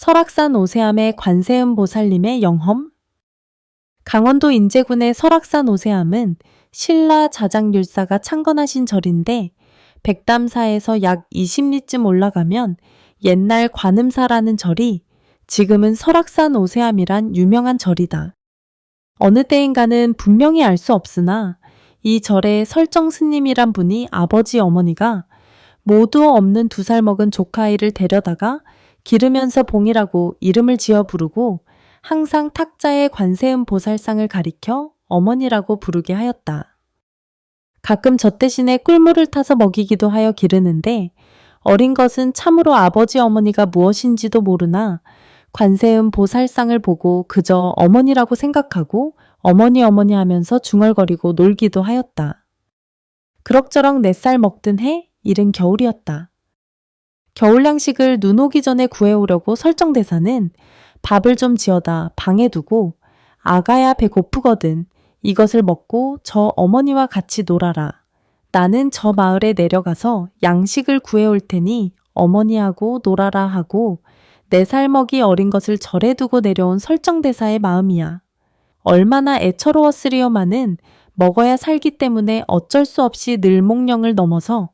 설악산 오세암의 관세음 보살님의 영험 강원도 인제군의 설악산 오세암은 신라 자장율사가 창건하신 절인데 백담사에서 약 20리쯤 올라가면 옛날 관음사라는 절이 지금은 설악산 오세암이란 유명한 절이다. 어느 때인가는 분명히 알 수 없으나 이 절의 설정 스님이란 분이 아버지 어머니가 모두 없는 두 살 먹은 조카아이를 데려다가 기르면서 봉이라고 이름을 지어 부르고 항상 탁자에 관세음 보살상을 가리켜 어머니라고 부르게 하였다. 가끔 저 대신에 꿀물을 타서 먹이기도 하여 기르는데 어린 것은 참으로 아버지 어머니가 무엇인지도 모르나 관세음 보살상을 보고 그저 어머니라고 생각하고 어머니 어머니 하면서 중얼거리고 놀기도 하였다. 그럭저럭 네 살 먹던 해 이른 겨울이었다. 겨울 양식을 눈 오기 전에 구해오려고 설정대사는 밥을 좀 지어다 방에 두고 아가야 배고프거든. 이것을 먹고 저 어머니와 같이 놀아라. 나는 저 마을에 내려가서 양식을 구해올 테니 어머니하고 놀아라 하고 네 살 먹이 어린 것을 절에 두고 내려온 설정대사의 마음이야. 얼마나 애처로웠으리요마는 먹어야 살기 때문에 어쩔 수 없이 늘목령을 넘어서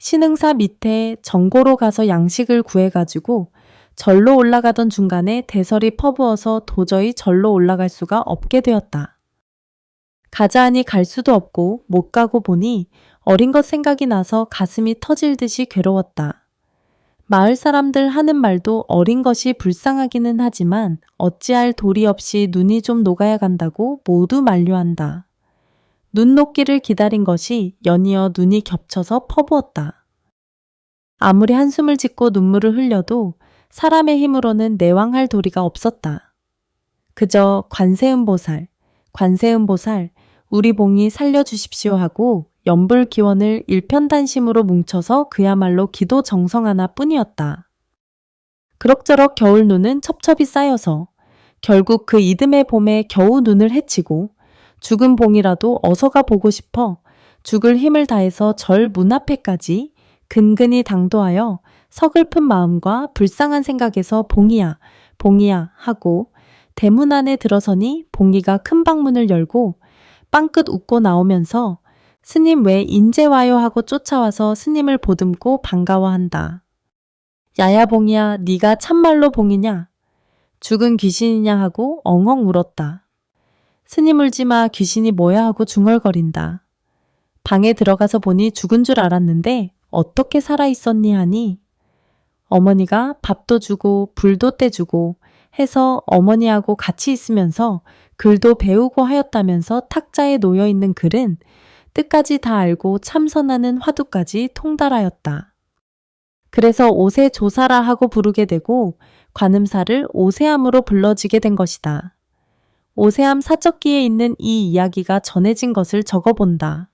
신흥사 밑에 정고로 가서 양식을 구해가지고 절로 올라가던 중간에 대설이 퍼부어서 도저히 절로 올라갈 수가 없게 되었다. 가자 하니 갈 수도 없고 못 가고 보니 어린 것 생각이 나서 가슴이 터질 듯이 괴로웠다. 마을 사람들 하는 말도 어린 것이 불쌍하기는 하지만 어찌할 도리 없이 눈이 좀 녹아야 간다고 모두 만류한다. 눈 녹기를 기다린 것이 연이어 눈이 겹쳐서 퍼부었다. 아무리 한숨을 짓고 눈물을 흘려도 사람의 힘으로는 내왕할 도리가 없었다. 그저 관세음보살, 관세음보살, 우리 봉이 살려주십시오 하고 연불 기원을 일편단심으로 뭉쳐서 그야말로 기도 정성 하나 뿐이었다. 그럭저럭 겨울 눈은 첩첩이 쌓여서 결국 그 이듬해 봄에 겨우 눈을 헤치고 죽은 봉이라도 어서 가 보고 싶어 죽을 힘을 다해서 절 문 앞에까지 근근히 당도하여 서글픈 마음과 불쌍한 생각에서 봉이야, 봉이야 하고 대문 안에 들어서니 봉이가 큰 방문을 열고 빵끝 웃고 나오면서 스님 왜 인제 와요 하고 쫓아와서 스님을 보듬고 반가워한다. 야야 봉이야, 네가 참말로 봉이냐? 죽은 귀신이냐 하고 엉엉 울었다. 스님 울지마 귀신이 뭐야 하고 중얼거린다. 방에 들어가서 보니 죽은 줄 알았는데 어떻게 살아 있었니 하니 어머니가 밥도 주고 불도 떼주고 해서 어머니하고 같이 있으면서 글도 배우고 하였다면서 탁자에 놓여 있는 글은 뜻까지 다 알고 참선하는 화두까지 통달하였다. 그래서 오세 조사라 하고 부르게 되고 관음사를 오세암으로 불러지게 된 것이다. 오세암 사적기에 있는 이 이야기가 전해진 것을 적어본다.